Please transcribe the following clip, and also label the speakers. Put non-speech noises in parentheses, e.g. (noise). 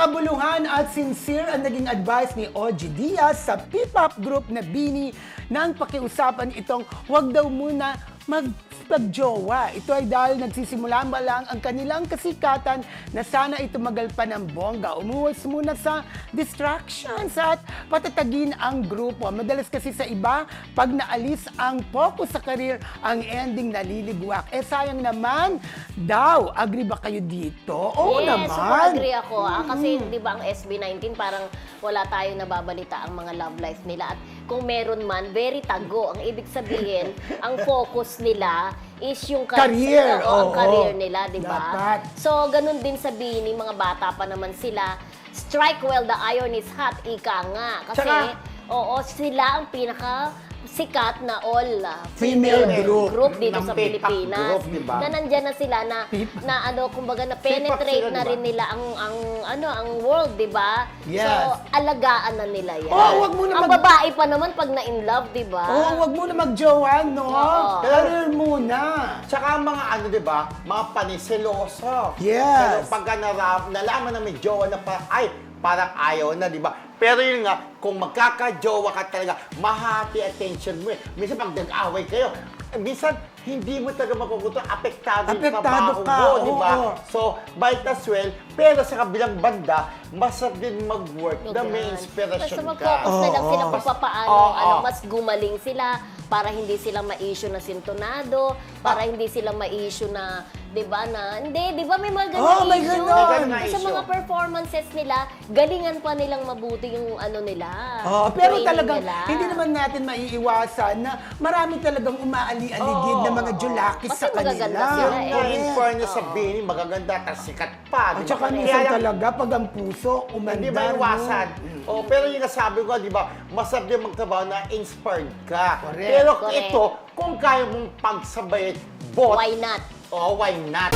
Speaker 1: Makabuluhan at sincere ang naging advice ni OG Diaz sa P-pop group na Bini nang pakiusapan itong huwag daw muna magpagjowa. Ito ay dahil nagsisimula pa lang ang kanilang kasikatan na sana ito magal pa ng bongga. Umuwas muna sa distractions at patatagin ang grupo. Madalas kasi sa iba, pag naalis ang focus sa career, ang ending naliligwak. Eh sayang naman daw. Agree ba kayo dito? Oo
Speaker 2: yes,
Speaker 1: naman.
Speaker 2: Super agree ako. ah. Kasi, di ba, ang SB19, parang wala tayong nababalita ang mga love life nila. At kung meron man, very tago. Ang ibig sabihin, (laughs) ang focus nila is yung
Speaker 1: Career,
Speaker 2: Oo, ang career nila, di ba? So, ganun din sabihin ni mga bata pa naman sila. Strike while the iron is hot, ika nga. Kasi,
Speaker 1: Tsaka-
Speaker 2: oo, sila ang pinaka sikat na all ah,
Speaker 1: Female group.
Speaker 2: group dito sa Pilipinas.
Speaker 3: group, di ba?
Speaker 2: Na nandyan na sila na na ano kumbaga na penetrate
Speaker 3: sila,
Speaker 2: na
Speaker 3: di ba?
Speaker 2: rin nila ang ang ano ang world, 'di ba?
Speaker 1: Yes.
Speaker 2: So alagaan na nila 'yan.
Speaker 1: Oo, wag mo na
Speaker 2: ang
Speaker 1: mag-
Speaker 2: babae pa naman pag na in love, 'di ba?
Speaker 1: Oo, wag muna magjowa, no?
Speaker 2: Oo.
Speaker 1: Career muna.
Speaker 3: Tsaka ang mga ano, di ba? Mga panisiloso.
Speaker 1: Yes.
Speaker 3: Pero pagka nara- nalaman na may jowa na pa, ay, parang ayaw na, di ba? Pero yun nga, kung magkaka-jowa ka talaga, mahati attention mo eh. Minsan pag nag-away kayo, minsan hindi mo talaga makukuto, apektado, yung
Speaker 1: Apektado
Speaker 3: trabaho
Speaker 1: ka,
Speaker 3: mo, di ba?
Speaker 1: oo.
Speaker 3: So, might as well, pero sa kabilang banda, masarap din mag-work na may
Speaker 2: Yan.
Speaker 3: inspiration
Speaker 2: Basta
Speaker 3: ka.
Speaker 2: mag-focus na lang
Speaker 1: Oo.
Speaker 2: sila kung papaano,
Speaker 3: Oo.
Speaker 2: ano, mas gumaling sila para hindi sila ma-issue na sintonado, para hindi sila ma-issue na, di ba, na, hindi, di ba may mga ganun
Speaker 1: Oo, may
Speaker 2: issue?
Speaker 1: ganon.
Speaker 3: May ganon
Speaker 2: Sa
Speaker 3: issue.
Speaker 2: mga performances nila, galingan pa nilang mabuti yung ano nila.
Speaker 1: Oo, pero
Speaker 2: training
Speaker 1: talagang
Speaker 2: nila.
Speaker 1: hindi naman natin maiiwasan na marami talagang umaali-aligid na mga julakis
Speaker 2: Kasi
Speaker 1: sa kanila.
Speaker 2: magaganda sila eh.
Speaker 3: Yung in fairness sa Bini, magaganda at sikat pa.
Speaker 1: At
Speaker 3: di ba?
Speaker 1: saka minsan talaga, pag ang puso, umandar.
Speaker 3: Hindi ba iwasan? Oh, pero yung nasabi ko, di ba, masarap din magtrabaho na inspired ka.
Speaker 1: Correct.
Speaker 3: Pero
Speaker 2: Correct.
Speaker 3: ito, kung kaya mong pagsabayin, both,
Speaker 2: Why not?
Speaker 3: oh, why not?